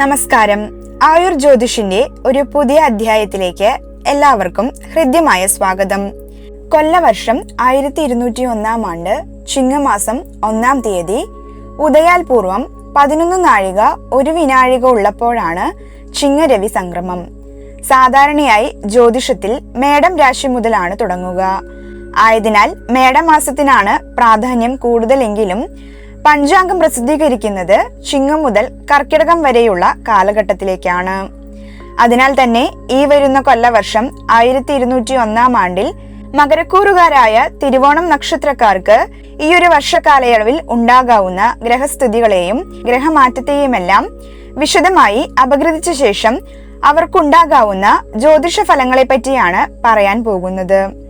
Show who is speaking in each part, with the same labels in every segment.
Speaker 1: നമസ്കാരം. ആയുർ ജ്യോതിഷിന്റെ ഒരു പുതിയ അധ്യായത്തിലേക്ക് എല്ലാവർക്കും ഹൃദ്യമായ സ്വാഗതം. കൊല്ലവർഷം ആയിരത്തി ഇരുന്നൂറ്റി ഒന്നാം ആണ്ട് ചിങ്ങമാസം ഒന്നാം തീയതി ഉദയാൽപൂർവം പതിനൊന്ന് നാഴിക ഒരു വിനാഴിക ഉള്ളപ്പോഴാണ് ചിങ്ങരവി സംക്രമം. സാധാരണയായി ജ്യോതിഷത്തിൽ മേടം രാശി മുതലാണ് തുടങ്ങുക. ആയതിനാൽ മേടമാസത്തിനാണ് പ്രാധാന്യം കൂടുതലെങ്കിലും പഞ്ചാംഗം പ്രസിദ്ധീകരിക്കുന്നത് ചിങ്ങം മുതൽ കർക്കിടകം വരെയുള്ള കാലഘട്ടത്തിലേക്കാണ്. അതിനാൽ തന്നെ ഈ വരുന്ന കൊല്ലവർഷം ആയിരത്തി ഇരുന്നൂറ്റി ഒന്നാം ആണ്ടിൽ മകരക്കൂറുകാരായ തിരുവോണം നക്ഷത്രക്കാർക്ക് ഈ ഒരു വർഷകാലയളവിൽ ഉണ്ടാകാവുന്ന ഗ്രഹസ്ഥിതികളെയും ഗ്രഹമാറ്റത്തെയുമെല്ലാം വിശദമായി അപഗ്രഥിച്ച ശേഷം അവർക്കുണ്ടാകാവുന്ന ജ്യോതിഷ ഫലങ്ങളെ പറ്റിയാണ് പറയാൻ പോകുന്നത്.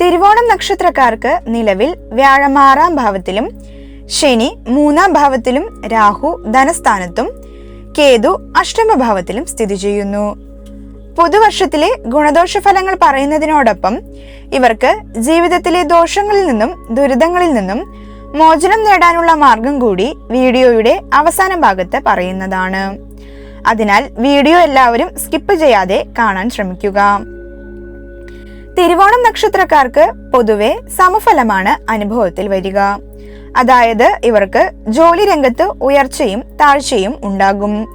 Speaker 1: തിരുവോണം നക്ഷത്രക്കാർക്ക് നിലവിൽ വ്യാഴം ആറാം ഭാവത്തിലും ശനി മൂന്നാം ഭാവത്തിലും രാഹു ധനസ്ഥാനത്തും കേതു അഷ്ടമഭാവത്തിലും സ്ഥിതി ചെയ്യുന്നു. പുതുവർഷത്തിലെ ഗുണദോഷ ഫലങ്ങൾ പറയുന്നതിനോടൊപ്പം ഇവർക്ക് ജീവിതത്തിലെ ദോഷങ്ങളിൽ നിന്നും ദുരിതങ്ങളിൽ നിന്നും മോചനം നേടാനുള്ള മാർഗം കൂടി വീഡിയോയുടെ അവസാന ഭാഗത്ത് പറയുന്നതാണ്. അതിനാൽ വീഡിയോ എല്ലാവരും സ്കിപ്പ് ചെയ്യാതെ കാണാൻ ശ്രമിക്കുക. തിരുവോണം നക്ഷത്രക്കാർക്ക് പൊതുവെ സമഫലമാണ് അനുഭവത്തിൽ വരിക. അതായത് ഇവർക്ക് ജോലി രംഗത്ത് ഉയർച്ചയും താഴ്ചയും ഉണ്ടാകും.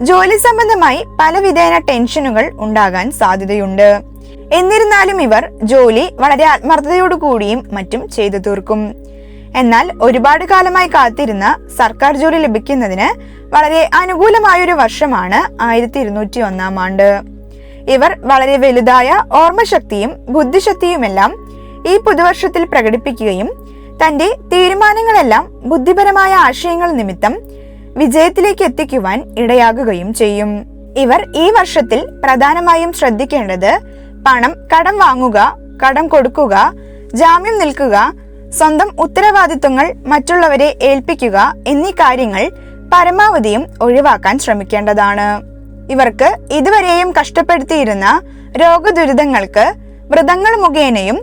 Speaker 1: ജോലി സംബന്ധമായി പല വിധേന ടെൻഷനുകൾ ഉണ്ടാകാൻ സാധ്യതയുണ്ട്. എന്നിരുന്നാലും ഇവർ ജോലി വളരെ ആത്മാർത്ഥതയോടു കൂടിയും മറ്റും ചെയ്തു തീർക്കും. എന്നാൽ ഒരുപാട് കാലമായി കാത്തിരുന്ന സർക്കാർ ജോലി ലഭിക്കുന്നതിന് വളരെ അനുകൂലമായൊരു വർഷമാണ് ആയിരത്തി ഇരുന്നൂറ്റി ഒന്നാം ആണ്ട്. ഇവർ വളരെ വലുതായ ഓർമ്മശക്തിയും ബുദ്ധിശക്തിയുമെല്ലാം ഈ പുതുവർഷത്തിൽ പ്രകടിപ്പിക്കുകയും തന്റെ തീരുമാനങ്ങളെല്ലാം ബുദ്ധിപരമായ ആശയങ്ങൾ നിമിത്തം വിജയത്തിലേക്ക് എത്തിക്കുവാൻ ഇടയാകുകയും ചെയ്യും. ഇവർ ഈ വർഷത്തിൽ പ്രധാനമായും ശ്രദ്ധിക്കേണ്ടത് പണം കടം വാങ്ങുക കടം കൊടുക്കുക ജാമ്യം നിൽക്കുക സ്വന്തം ഉത്തരവാദിത്വങ്ങൾ മറ്റുള്ളവരെ ഏൽപ്പിക്കുക എന്നീ കാര്യങ്ങൾ പരമാവധിയും ഒഴിവാക്കാൻ ശ്രമിക്കേണ്ടതാണ്. ഇവർക്ക് ഇതുവരെയും കഷ്ടപ്പെടുത്തിയിരുന്ന രോഗദുരിതങ്ങൾക്ക് വ്രതങ്ങൾ മുഖേനയും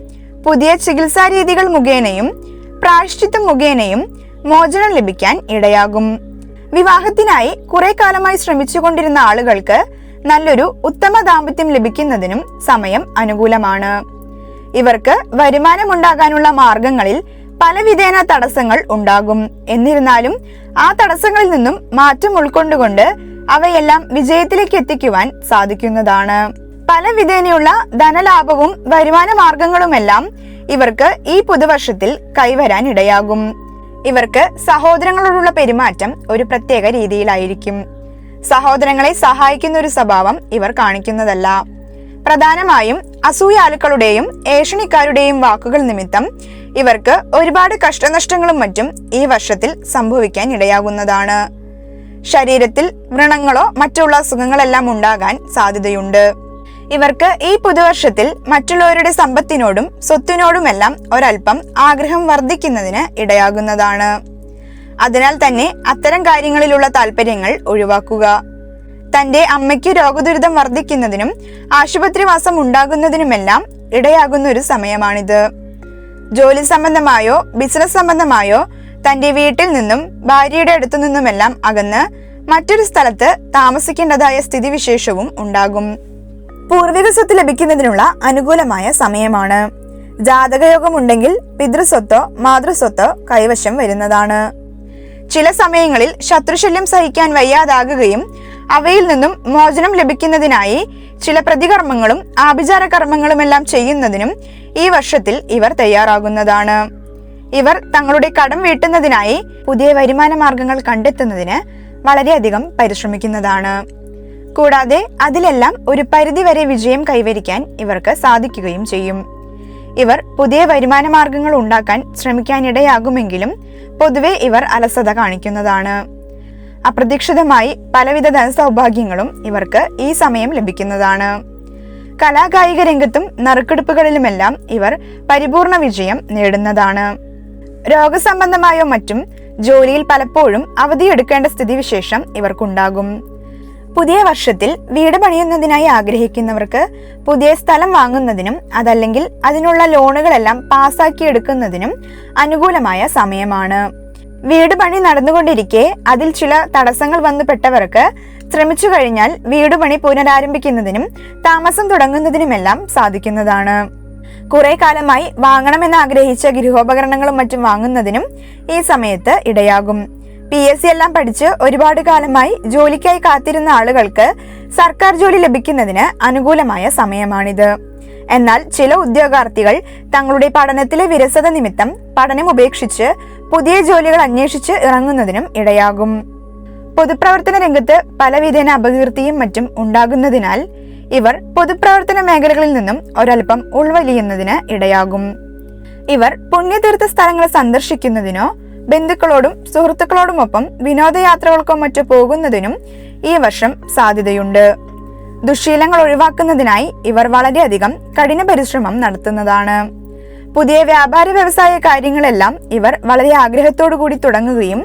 Speaker 1: പുതിയ ചികിത്സാ രീതികൾ മുഖേനയും പ്രായശ്ചിത്വം മുഖേനയും മോചനം ലഭിക്കാൻ ഇടയാകും. വിവാഹത്തിനായി കുറെ കാലമായി ശ്രമിച്ചുകൊണ്ടിരുന്ന ആളുകൾക്ക് നല്ലൊരു ഉത്തമ ദാമ്പത്യം ലഭിക്കുന്നതിനും സമയം അനുകൂലമാണ്. ഇവർക്ക് വരുമാനമുണ്ടാകാനുള്ള മാർഗങ്ങളിൽ പല വിധേന തടസ്സങ്ങൾ ഉണ്ടാകും. എന്നിരുന്നാലും ആ തടസ്സങ്ങളിൽ നിന്നും മാറ്റം ഉൾക്കൊണ്ടുകൊണ്ട് അവയെല്ലാം വിജയത്തിലേക്ക് എത്തിക്കുവാൻ സാധിക്കുന്നതാണ്. പല വിധേനയുള്ള ധനലാഭവും വരുമാന മാർഗങ്ങളുമെല്ലാം ഇവർക്ക് ഈ പുതുവർഷത്തിൽ കൈവരാൻ ഇടയാകും. ഇവർക്ക് സഹോദരങ്ങളോടുള്ള പെരുമാറ്റം ഒരു പ്രത്യേക രീതിയിലായിരിക്കും. സഹോദരങ്ങളെ സഹായിക്കുന്ന ഒരു സ്വഭാവം ഇവർ കാണിക്കുന്നതല്ല. പ്രധാനമായും അസൂയാലുക്കളുടെയും ഏഷണിക്കാരുടെയും വാക്കുകൾ നിമിത്തം ഇവർക്ക് ഒരുപാട് കഷ്ടനഷ്ടങ്ങളും മറ്റും ഈ വർഷത്തിൽ സംഭവിക്കാൻ ഇടയാകുന്നതാണ്. ശരീരത്തിൽ വ്രണങ്ങളോ മറ്റുള്ള അസുഖങ്ങളെല്ലാം ഉണ്ടാകാൻ സാധ്യതയുണ്ട്. ഇവർക്ക് ഈ പുതുവർഷത്തിൽ മറ്റുള്ളവരുടെ സമ്പത്തിനോടും സ്വത്തിനോടുമെല്ലാം ഒരൽപ്പം ആഗ്രഹം വർദ്ധിക്കുന്നതിന് ഇടയാകുന്നതാണ്. അതിനാൽ തന്നെ അത്തരം കാര്യങ്ങളിലുള്ള താല്പര്യങ്ങൾ ഒഴിവാക്കുക. തന്റെ അമ്മയ്ക്ക് രോഗദുരിതം വർദ്ധിക്കുന്നതിനും ആശുപത്രിവാസം ഉണ്ടാകുന്നതിനുമെല്ലാം ഇടയാകുന്ന ഒരു സമയമാണിത്. ജോലി സംബന്ധമായോ ബിസിനസ് സംബന്ധമായോ തന്റെ വീട്ടിൽ നിന്നും ഭാര്യയുടെ അടുത്തു നിന്നുമെല്ലാം അകന്ന് മറ്റൊരു സ്ഥലത്ത് താമസിക്കേണ്ടതായ സ്ഥിതിവിശേഷവും ഉണ്ടാകും. പൂർവിക സ്വത്ത് ലഭിക്കുന്നതിനുള്ള അനുകൂലമായ സമയമാണ്. ജാതകയോഗമുണ്ടെങ്കിൽ പിതൃസ്വത്തോ മാതൃസ്വത്തോ കൈവശം വരുന്നതാണ്. ചില സമയങ്ങളിൽ ശത്രുശല്യം സഹിക്കാൻ വയ്യാതാകുകയും അവയിൽ നിന്നും മോചനം ലഭിക്കുന്നതിനായി ചില പ്രതികർമ്മങ്ങളും ആഭിചാര കർമ്മങ്ങളുമെല്ലാം ചെയ്യുന്നതിനും ഈ വർഷത്തിൽ ഇവർ തയ്യാറാകുന്നതാണ്. ഇവർ തങ്ങളുടെ കടം വീട്ടുന്നതിനായി പുതിയ വരുമാന മാർഗങ്ങൾ കണ്ടെത്തുന്നതിന് വളരെയധികം പരിശ്രമിക്കുന്നതാണ്. കൂടാതെ അതിലെല്ലാം ഒരു പരിധിവരെ വിജയം കൈവരിക്കാൻ ഇവർക്ക് സാധിക്കുകയും ചെയ്യും. ഇവർ പുതിയ വരുമാന മാർഗങ്ങൾ ഉണ്ടാക്കാൻ ശ്രമിക്കാനിടയാകുമെങ്കിലും പൊതുവെ ഇവർ അലസത കാണിക്കുന്നതാണ്. അപ്രതീക്ഷിതമായി പലവിധ ധനസൗഭാഗ്യങ്ങളും ഇവർക്ക് ഈ സമയം ലഭിക്കുന്നതാണ്. കലാകായിക രംഗത്തും നറുക്കെടുപ്പുകളിലുമെല്ലാം ഇവർ പരിപൂർണ വിജയം നേടുന്നതാണ്. രോഗസംബന്ധമായോ മറ്റും ജോലിയിൽ പലപ്പോഴും അവധിയെടുക്കേണ്ട സ്ഥിതിവിശേഷം ഇവർക്കുണ്ടാകും. പുതിയ വർഷത്തിൽ വീട് പണിയുന്നതിനായി ആഗ്രഹിക്കുന്നവർക്ക് പുതിയ സ്ഥലം വാങ്ങുന്നതിനും അതല്ലെങ്കിൽ അതിനുള്ള ലോണുകളെല്ലാം പാസാക്കി എടുക്കുന്നതിനും അനുകൂലമായ സമയമാണ്. വീട് പണി നടന്നുകൊണ്ടിരിക്കെ അതിൽ ചില തടസ്സങ്ങൾ വന്നുപെട്ടവർക്ക് ശ്രമിച്ചു കഴിഞ്ഞാൽ വീട് പണി പുനരാരംഭിക്കുന്നതിനും താമസം തുടങ്ങുന്നതിനുമെല്ലാം സാധിക്കുന്നതാണ്. കുറെ കാലമായി വാങ്ങണമെന്ന് ആഗ്രഹിച്ച ഗൃഹോപകരണങ്ങളും മറ്റും വാങ്ങുന്നതിനും ഈ സമയത്ത് ഇടയാകും. പി എസ് സി എല്ലാം പഠിച്ച് ഒരുപാട് കാലമായി ജോലിക്കായി കാത്തിരുന്ന ആളുകൾക്ക് സർക്കാർ ജോലി ലഭിക്കുന്നതിന് അനുകൂലമായ സമയമാണിത്. എന്നാൽ ചില ഉദ്യോഗാർത്ഥികൾ തങ്ങളുടെ പഠനത്തിലെ വിരസത നിമിത്തം പഠനം ഉപേക്ഷിച്ച് പുതിയ ജോലികൾ അന്വേഷിച്ച് ഇറങ്ങുന്നതിനും ഇടയാകും. പൊതുപ്രവർത്തന രംഗത്ത് പലവിധേന അപകീർത്തിയും മറ്റും ഉണ്ടാകുന്നതിനാൽ ഇവർ പൊതുപ്രവർത്തന മേഖലകളിൽ നിന്നും ഒരൽപ്പം ഉൾവലിയുന്നതിന് ഇടയാകും. ഇവർ പുണ്യതീർത്ഥ സ്ഥലങ്ങൾ സന്ദർശിക്കുന്നതിനോ ബന്ധുക്കളോടും സുഹൃത്തുക്കളോടുമൊപ്പം വിനോദയാത്രകൾക്കോ മറ്റോ പോകുന്നതിനും ഈ വർഷം സാധ്യതയുണ്ട്. ദുശീലങ്ങൾ ഒഴിവാക്കുന്നതിനായി ഇവർ വളരെയധികം കഠിന പരിശ്രമം നടത്തുന്നതാണ്. പുതിയ വ്യാപാര വ്യവസായ കാര്യങ്ങളെല്ലാം ഇവർ വളരെ ആഗ്രഹത്തോടു കൂടി തുടങ്ങുകയും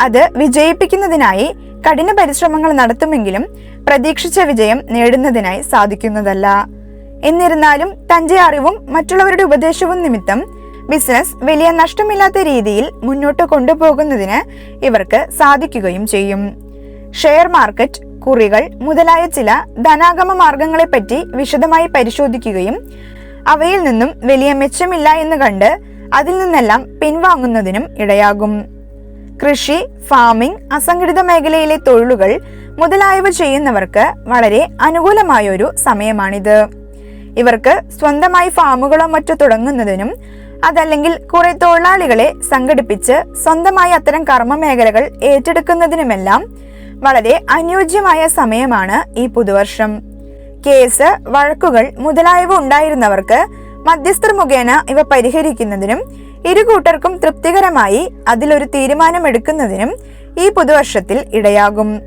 Speaker 1: അത് വിജയിപ്പിക്കുന്നതിനായി കഠിന പരിശ്രമങ്ങൾ നടത്തുമെങ്കിലും പ്രതീക്ഷിച്ച വിജയം നേടുന്നതിനായി സാധിക്കുന്നതല്ല. എന്നിരുന്നാലും തന്റെ അറിവും മറ്റുള്ളവരുടെ ഉപദേശവും നിമിത്തം ബിസിനസ് വലിയ നഷ്ടമില്ലാത്ത രീതിയിൽ മുന്നോട്ട് കൊണ്ടുപോകുന്നതിന് ഇവർക്ക് സാധിക്കുകയും ചെയ്യും. ഷെയർ മാർക്കറ്റ് കുറികൾ മുതലായ ചില ധനാഗമ മാർഗങ്ങളെപ്പറ്റി വിശദമായി പരിശോധിക്കുകയും അവയിൽ നിന്നും വലിയ മെച്ചമില്ല എന്ന് കണ്ട് അതിൽ നിന്നെല്ലാം പിൻവാങ്ങുന്നതിനും ഇടയാകും. കൃഷി ഫാമിംഗ് അസംഘടിത മേഖലയിലെ തൊഴിലുകൾ മുതലായവ ചെയ്യുന്നവർക്ക് വളരെ അനുകൂലമായ ഒരു സമയമാണിത്. ഇവർക്ക് സ്വന്തമായി ഫാമുകളോ മറ്റോ തുടങ്ങുന്നതിനും അതല്ലെങ്കിൽ കുറെ തൊഴിലാളികളെ സംഘടിപ്പിച്ച് സ്വന്തമായി അത്തരം കർമ്മ മേഖലകൾ ഏറ്റെടുക്കുന്നതിനുമെല്ലാം വളരെ അനുയോജ്യമായ സമയമാണ് ഈ പുതുവർഷം. കേസ് വഴക്കുകൾ മുതലായവ ഉണ്ടായിരുന്നവർക്ക് മധ്യസ്ഥർ മുഖേന ഇവ പരിഹരിക്കുന്നതിനും ഇരു കൂട്ടർക്കും തൃപ്തികരമായി അതിലൊരു തീരുമാനമെടുക്കുന്നതിനും ഈ പുതുവർഷത്തിൽ ഇടയാകും.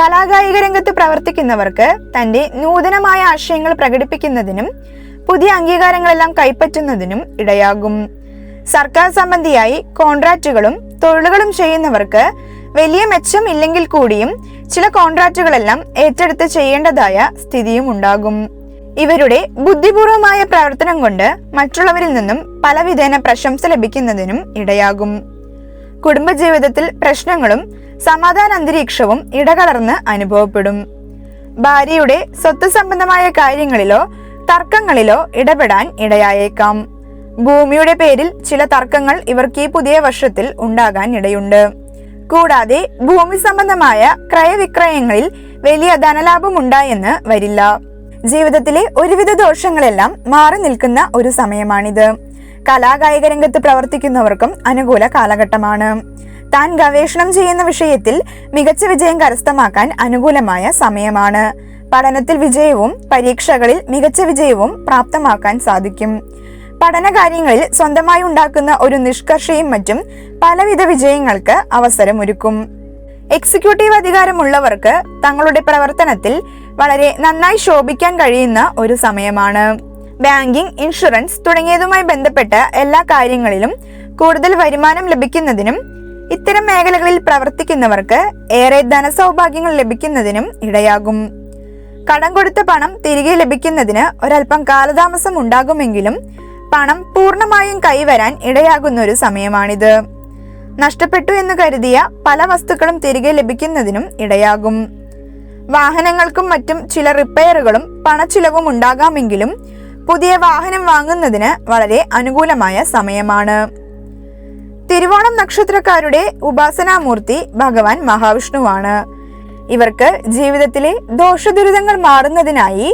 Speaker 1: കലാകായിക രംഗത്ത് പ്രവർത്തിക്കുന്നവർക്ക് തന്റെ നൂതനമായ ആശയങ്ങൾ പ്രകടിപ്പിക്കുന്നതിനും പുതിയ അംഗീകാരങ്ങളെല്ലാം കൈപ്പറ്റുന്നതിനും ഇടയാകും. സർക്കാർ സംബന്ധിയായി കോൺട്രാക്റ്റുകളും തൊഴിലുകളും ചെയ്യുന്നവർക്ക് വലിയ മെച്ചം ഇല്ലെങ്കിൽ കൂടിയും ചില കോൺട്രാക്റ്റുകളെല്ലാം ഏറ്റെടുത്ത് ചെയ്യേണ്ടതായ സ്ഥിതിയും ഉണ്ടാകും. ഇവരുടെ ബുദ്ധിപൂർവമായ പ്രവർത്തനം കൊണ്ട് മറ്റുള്ളവരിൽ നിന്നും പലവിധേന പ്രശംസ ലഭിക്കുന്നതിനും ഇടയാകും. കുടുംബജീവിതത്തിൽ പ്രശ്നങ്ങളും സമാധാന അന്തരീക്ഷവും ഇടകലർന്ന് അനുഭവപ്പെടും. ഭാര്യയുടെ സ്വത്ത് സംബന്ധമായ കാര്യങ്ങളിലോ തർക്കങ്ങളിലോ ഇടപെടാൻ ഇടയായേക്കാം. ഭൂമിയുടെ പേരിൽ ചില തർക്കങ്ങൾ ഇവർക്ക് ഈ പുതിയ വർഷത്തിൽ ഉണ്ടാകാൻ ഇടയുണ്ട്. കൂടാതെ ഭൂമി സംബന്ധമായ ക്രയവിക്രയങ്ങളിൽ വലിയ ധനലാഭം ഉണ്ടായെന്ന് വരില്ല. ജീവിതത്തിലെ ഒരുവിധ ദോഷങ്ങളെല്ലാം മാറി നിൽക്കുന്ന ഒരു സമയമാണിത്. കലാകായിക രംഗത്ത് പ്രവർത്തിക്കുന്നവർക്കും അനുകൂല കാലഘട്ടമാണ്. താൻ ഗവേഷണം ചെയ്യുന്ന വിഷയത്തിൽ മികച്ച വിജയം കരസ്ഥമാക്കാൻ അനുകൂലമായ സമയമാണ്. പഠനത്തിൽ വിജയവും പരീക്ഷകളിൽ മികച്ച വിജയവും പ്രാപ്തമാക്കാൻ സാധിക്കും. പഠന കാര്യങ്ങളിൽ സ്വന്തമായി ഉണ്ടാക്കുന്ന ഒരു നിഷ്കർഷയും മറ്റും പലവിധ വിജയങ്ങൾക്ക് അവസരമൊരുക്കും. എക്സിക്യൂട്ടീവ് അധികാരമുള്ളവർക്ക് തങ്ങളുടെ പ്രവർത്തനത്തിൽ വളരെ നന്നായി ശോഭിക്കാൻ കഴിയുന്ന ഒരു സമയമാണ്. ബാങ്കിംഗ് ഇൻഷുറൻസ് തുടങ്ങിയതുമായി ബന്ധപ്പെട്ട എല്ലാ കാര്യങ്ങളിലും കൂടുതൽ വരുമാനം ലഭിക്കുന്നതിനും ഇത്തരം മേഖലകളിൽ പ്രവർത്തിക്കുന്നവർക്ക് ഏറെ ധനസൗഭാഗ്യങ്ങൾ ലഭിക്കുന്നതിനും ഇടയാകും. കടം കൊടുത്ത പണം തിരികെ ലഭിക്കുന്നതിന് ഒരല്പം കാലതാമസം ഉണ്ടാകുമെങ്കിലും പണം പൂർണമായും കൈവരാൻ ഇടയാകുന്ന ഒരു സമയമാണിത്. നഷ്ടപ്പെട്ടു എന്ന് കരുതിയ പല വസ്തുക്കളും തിരികെ ലഭിക്കുന്നതിനും ഇടയാകും. വാഹനങ്ങൾക്കും മറ്റും ചില റിപ്പയറുകളും പണച്ചിലവും ഉണ്ടാകാമെങ്കിലും പുതിയ വാഹനം വാങ്ങുന്നതിന് വളരെ അനുകൂലമായ സമയമാണ്. തിരുവോണം നക്ഷത്രക്കാരുടെ ഉപാസനാമൂർത്തി ഭഗവാൻ മഹാവിഷ്ണുവാണ്. ഇവർക്ക് ജീവിതത്തിലെ ദോഷദുരിതങ്ങൾ മാറുന്നതിനായി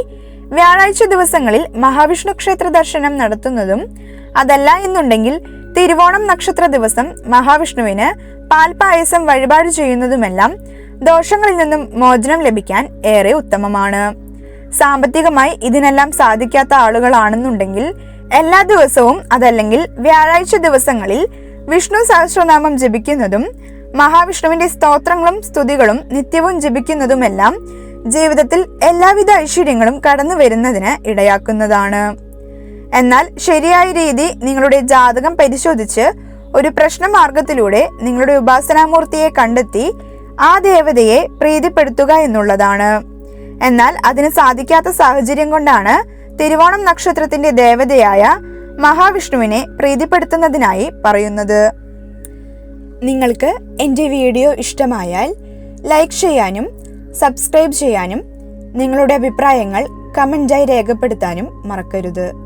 Speaker 1: വ്യാഴാഴ്ച ദിവസങ്ങളിൽ മഹാവിഷ്ണു ക്ഷേത്ര ദർശനം നടത്തുന്നതും അതല്ല എന്നുണ്ടെങ്കിൽ തിരുവോണം നക്ഷത്ര ദിവസം മഹാവിഷ്ണുവിന് പാൽപായസം വഴിപാട് ചെയ്യുന്നതുമെല്ലാം ദോഷങ്ങളിൽ നിന്നും മോചനം ലഭിക്കാൻ ഏറെ ഉത്തമമാണ്. സാമ്പത്തികമായി ഇതിനെല്ലാം സാധിക്കാത്ത ആളുകളാണെന്നുണ്ടെങ്കിൽ എല്ലാ ദിവസവും അതല്ലെങ്കിൽ വ്യാഴാഴ്ച ദിവസങ്ങളിൽ വിഷ്ണു സഹസ്രനാമം ജപിക്കുന്നതും മഹാവിഷ്ണുവിന്റെ സ്തോത്രങ്ങളും സ്തുതികളും നിത്യവും ജപിക്കുന്നതുമെല്ലാം ജീവിതത്തിൽ എല്ലാവിധ ഐശ്വര്യങ്ങളും കടന്നു വരുന്നതിന് ഇടയാക്കുന്നതാണ്. എന്നാൽ ശരിയായ രീതി നിങ്ങളുടെ ജാതകം പരിശോധിച്ച് ഒരു പ്രശ്നമാർഗത്തിലൂടെ നിങ്ങളുടെ ഉപാസനാമൂർത്തിയെ കണ്ടെത്തി ആ ദേവതയെ പ്രീതിപ്പെടുത്തുക എന്നുള്ളതാണ്. എന്നാൽ അതിന് സാധിക്കാത്ത സാഹചര്യം കൊണ്ടാണ് തിരുവോണം നക്ഷത്രത്തിന്റെ ദേവതയായ മഹാവിഷ്ണുവിനെ പ്രീതിപ്പെടുത്തുന്നതിനായി പറയുന്നത്. നിങ്ങൾക്ക് എന്റെ വീഡിയോ ഇഷ്ടമായാൽ ലൈക്ക് ചെയ്യാനും സബ്സ്ക്രൈബ് ചെയ്യാനും നിങ്ങളുടെ അഭിപ്രായങ്ങൾ കമന്റായി രേഖപ്പെടുത്താനും മറക്കരുത്.